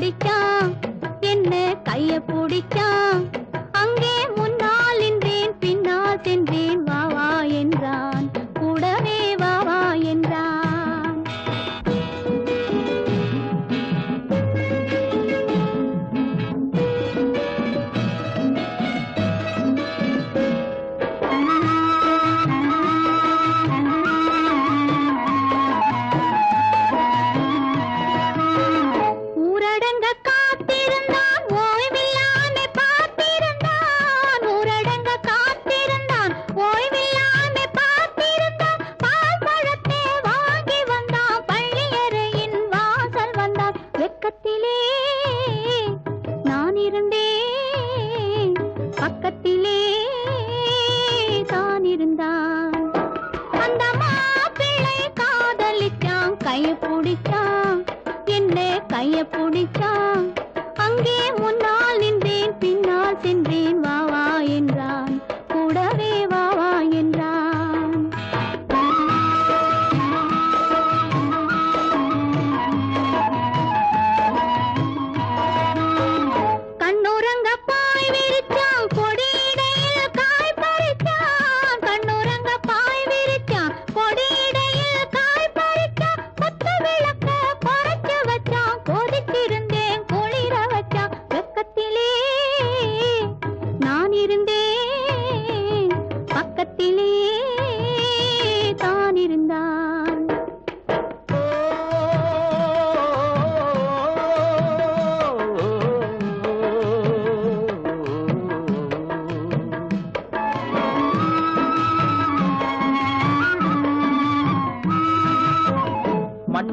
குடித்தா பிடிச்சா என்ன கைய பிடிச்சா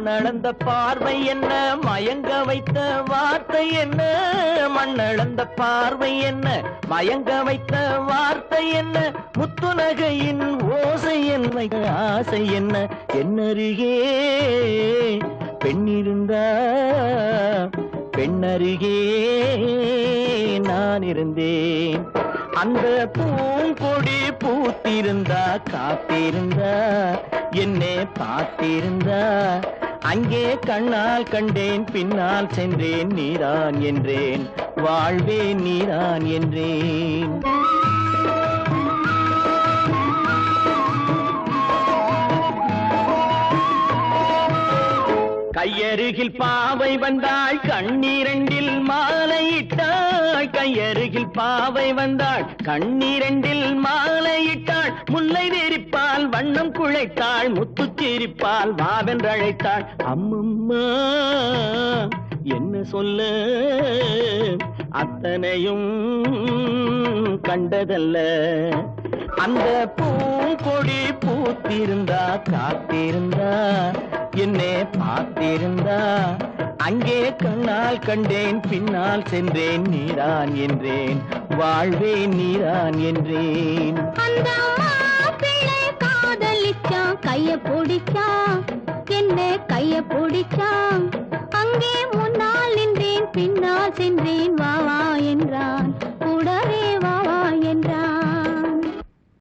மண்ணளந்த பார்வை என்ன? மயங்க வைத்த வார்த்தை என்ன? மண்ணளந்த பார்வை என்ன? மயங்க வைத்த வார்த்தை என்ன? முத்துநகையின் ஓசை என்ன? ஆசை என்ன? என்னருகே பெண்ணிருந்தா பெண்ணருகே நான் இருந்தேன். அந்த பூங்கொடி பூத்திருந்தா காத்திருந்தா என்னை பார்த்திருந்தா அங்கே கண்ணால் கண்டேன் பின்னால் சென்றேன் நீரான் என்றேன். வாழ்வே நீரான் என்றேன். கையருகில் பாவை வந்தாள் கண்ணீரண்டில் மாலையிட்டாள். கையருகில் பாவை வந்தாள் கண்ணீரண்டில் மாலையிட்டாள். முல்லை நெறிப்பால் வண்ணம் குழைத்தாள் முத்துச் சிரிப்பால் வாவென்றழைத்தாள். அம்மம்மா என்ன சொல்ல? அத்தனையும் கண்டதல்ல. அந்த பூங்கொடி பூத்திருந்தா காத்திருந்தா. என்னே பார்த்திருந்தா? அங்கே கண்ணால் கண்டேன் பின்னால் சென்றேன் நீரான் என்றேன். வாழ்வே நீரான் என்றேன். அந்த மாப்பிள்ளை காதலிச்சான் கைய பிடிச்சா என்ன கைய பிடிச்சா அங்கே முன்னால் நின்றேன் பின்னால் சென்றேன்